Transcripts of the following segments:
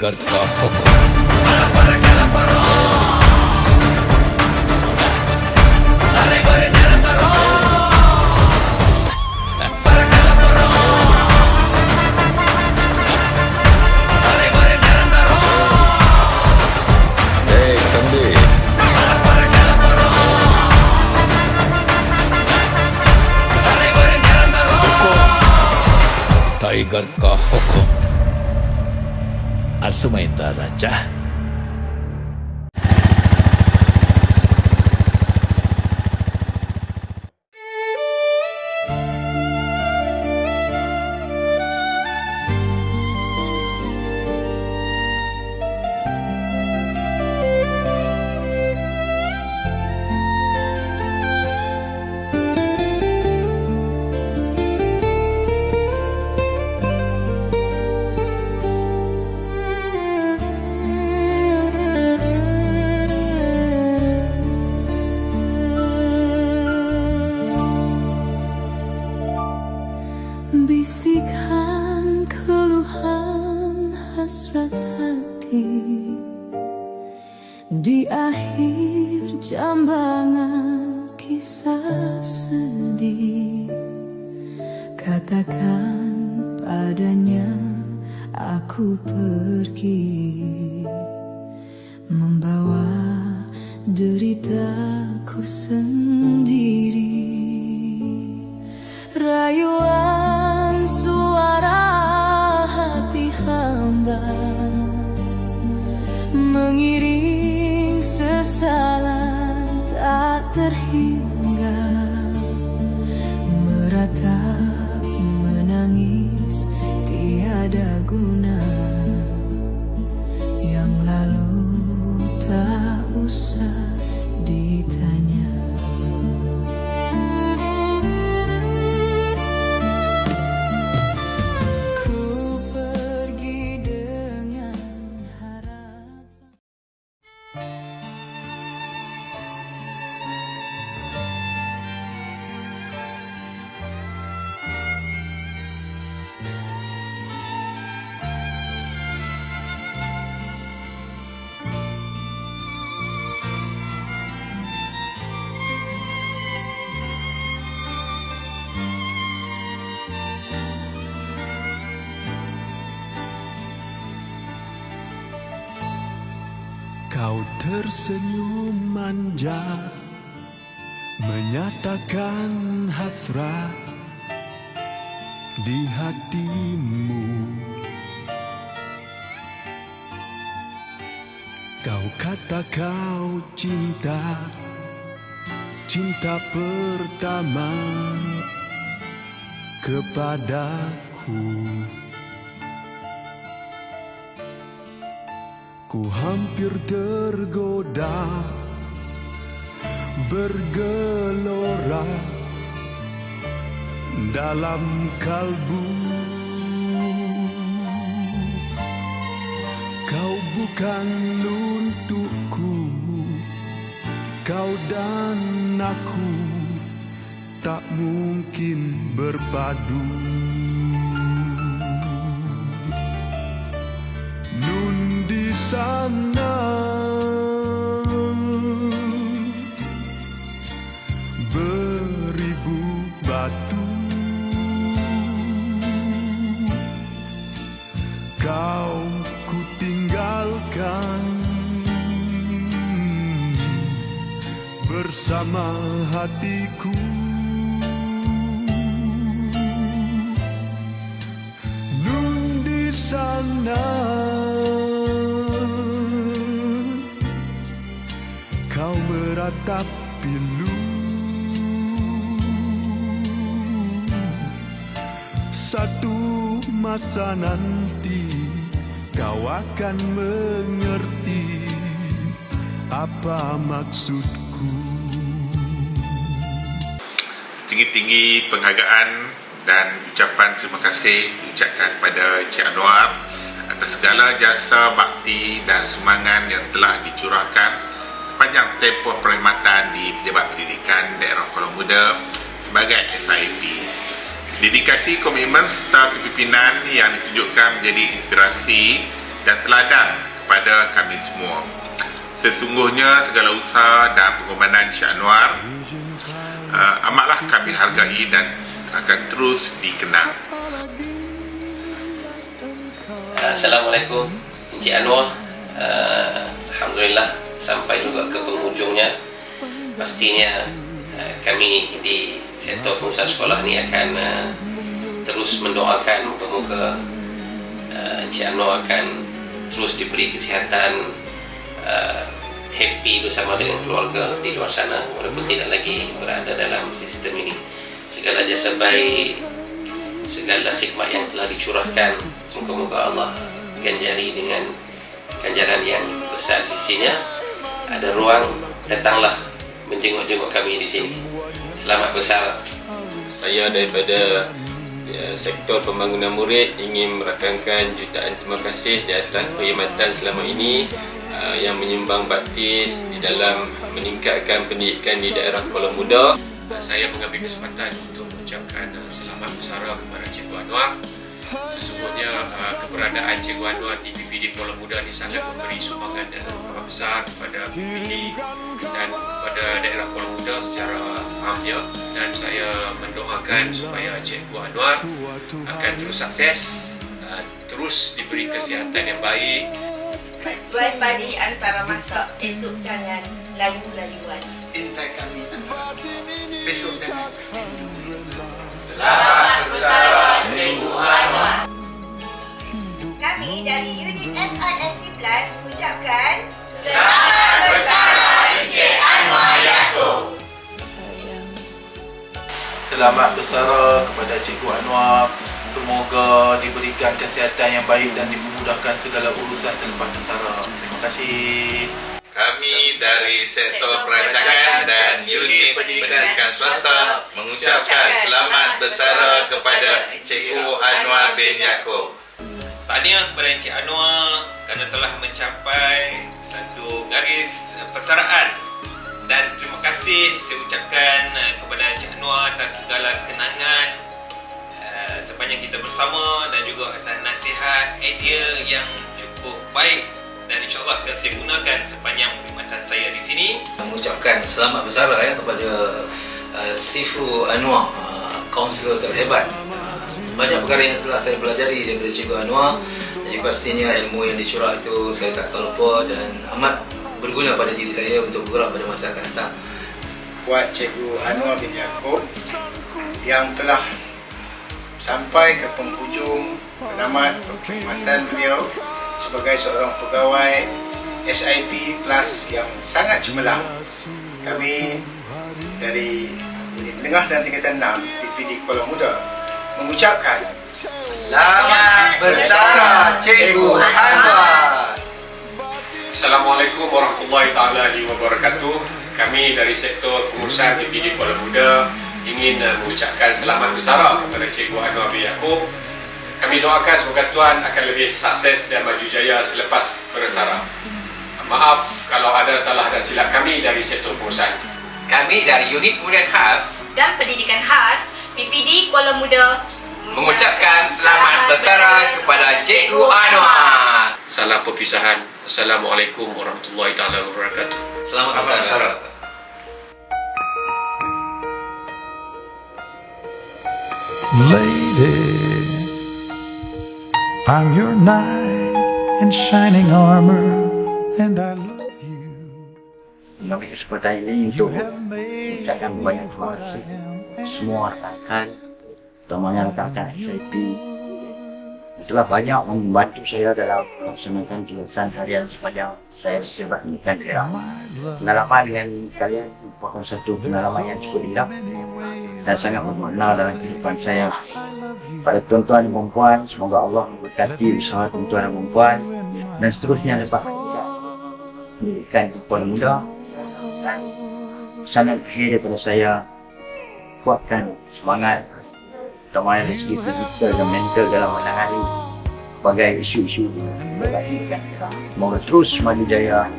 टाइगर का टाइगर का हुक्म అర్థమైందా రాజా Di akhir jambangan kisah sedih Katakan padanya aku pergi. Membawa deritaku sendiri Rayuan Kau tersenyum manja Menyatakan hasrat Di hatimu. Kau kata kau cinta Cinta pertama Kepadaku Ku hampir tergoda Bergelora Dalam kalbu. Kau bukan untukku Kau dan aku Tak mungkin berpadu sana. Beribu batu. Kau ku tinggalkan. Bersama hatiku Satu masa nanti Kau akan mengerti Apa maksudku. Tinggi-tinggi penghargaan dan ucapan terima kasih diucapkan pada Encik Anwar atas segala jasa bakti dan semangat yang telah dicurahkan sepanjang tempoh perkhidmatan di Pejabat Pendidikan Daerah Kuala Muda sebagai SIP. Dedikasi komitmen serta kepimpinan yang ditunjukkan menjadi inspirasi dan teladan kepada kami semua. Sesungguhnya segala usaha dan pengorbanan Cik Anwar uh, amatlah kami hargai dan akan terus dikenang. Assalamualaikum Encik Anwar uh, Alhamdulillah sampai juga ke penghujungnya Pastinya uh, kami di sektor pengusaha sekolah ni akan uh, terus mendoakan moga-moga uh, Encik Anwar akan terus diberi kesihatan uh, happy bersama dengan keluarga di luar sana walaupun tidak lagi berada dalam sistem ini. Segala jasa baik segala khidmat yang telah dicurahkan moga-moga Allah ganjari dengan ganjaran yang besar sisinya ada ruang datanglah menjenguk-jenguk kami di sini selamat bersara Saya daripada ya, sektor pembangunan murid ingin merakamkan jutaan terima kasih di atas perkhidmatan selama ini uh, yang menyumbang bakti di dalam meningkatkan pendidikan di daerah Kuala Muda. saya mengambil kesempatan untuk mengucapkan uh, selamat bersara kepada Cikgu Anwar. Sesungguhnya uh, keberadaan Cikgu Anwar di PPD Kuala Muda ini sangat memberi sumbangan amat besar kepada PPD dan kepada daerah Kuala Muda secara amnya dan saya mendoakan supaya Cikgu Anwar akan terus sukses, uh, terus diberi kesihatan yang baik. Tuan Padi antara masak esok jangan layu-layuan. intai kami antara besok dan Kami dari unit SRSC Plus ucapkan Selamat bersara kepada Cikgu Anwar. Semoga diberikan kesihatan yang baik dan dimudahkan segala urusan selepas bersara. Terima kasih. Kami dari sektor perancangan dan unit pendidikan swasta mengucapkan selamat bersara kepada Cikgu Anwar bin Yaakob. Tahniah kepada Encik Anwar kerana telah mencapai garis eh, persaraan dan terima kasih saya ucapkan eh, kepada Encik Anwar atas segala kenangan eh, sepanjang kita bersama dan juga atas nasihat, idea yang cukup baik dan insyaAllah akan saya gunakan sepanjang perkhidmatan saya di sini. mengucapkan selamat bersara ya kepada uh, Sifu Anwar, uh, kaunselor terhebat. Banyak perkara yang telah saya pelajari daripada Cikgu Anwar jadi pastinya ilmu yang dicurah itu saya tak akan lupa dan amat berguna pada diri saya untuk bergerak pada masa akan datang. buat Cikgu Anwar bin Yaakob yang telah sampai ke penghujung penamat perkhidmatan beliau sebagai seorang pegawai SIP Plus yang sangat cemerlang. Kami dari unit menengah dan tingkatan 6 PPD Kuala Muda mengucapkan Selamat bersara Cikgu Anwar. Assalamualaikum warahmatullahi taala wabarakatuh. Kami dari sektor pengurusan PPD Kuala Muda ingin uh, mengucapkan selamat bersara kepada Cikgu Anwar bin Yaakob. Kami doakan semoga Tuan akan lebih sukses dan maju jaya selepas bersara. Maaf kalau ada salah dan silap kami dari sektor pengurusan. Kami dari unit kemudian khas dan pendidikan khas PPD Kuala Muda mengucapkan selamat bersara kepada Cikgu Anwar. Salam perpisahan. Assalamualaikum warahmatullahi taala wabarakatuh. Selamat bersara. Lady, I'm your knight in shining armor, and I love you. mengambil kesempatan ini You untuk have made ucapkan banyak me terima what I kasih am. semua rakan-rakan terutamanya rakan-rakan SIP telah banyak membantu saya dalam melaksanakan tugasan harian sepanjang saya sejabat di daerah. My love Pengalaman dengan kalian merupakan satu pengalaman yang cukup indah dan sangat bermakna dalam kehidupan saya. Pada tuan-tuan dan perempuan, semoga Allah memberkati usaha tuan-tuan dan perempuan dan seterusnya dapat pendidikan perempuan muda dan sangat kecil daripada saya kuatkan semangat terutamanya dari segi fizikal dan mental dalam menangani berbagai isu-isu pendidikan. Semoga terus maju jaya.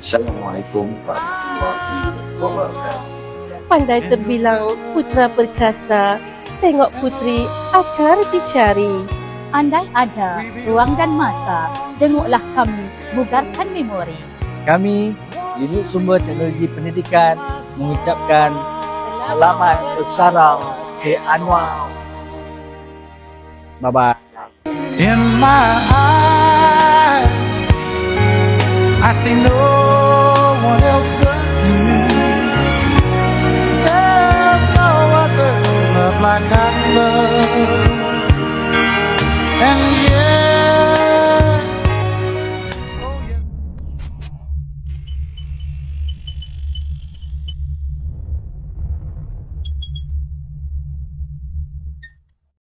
Assalamualaikum warahmatullahi wabarakatuh. Pandai terbilang putra perkasa, tengok putri akar dicari. Andai ada ruang dan masa, jenguklah kami, bugarkan memori. Kami, Unit Sumber Teknologi Pendidikan mengucapkan selamat bersara Cik Anwar. Bye-bye. In my eyes, I see no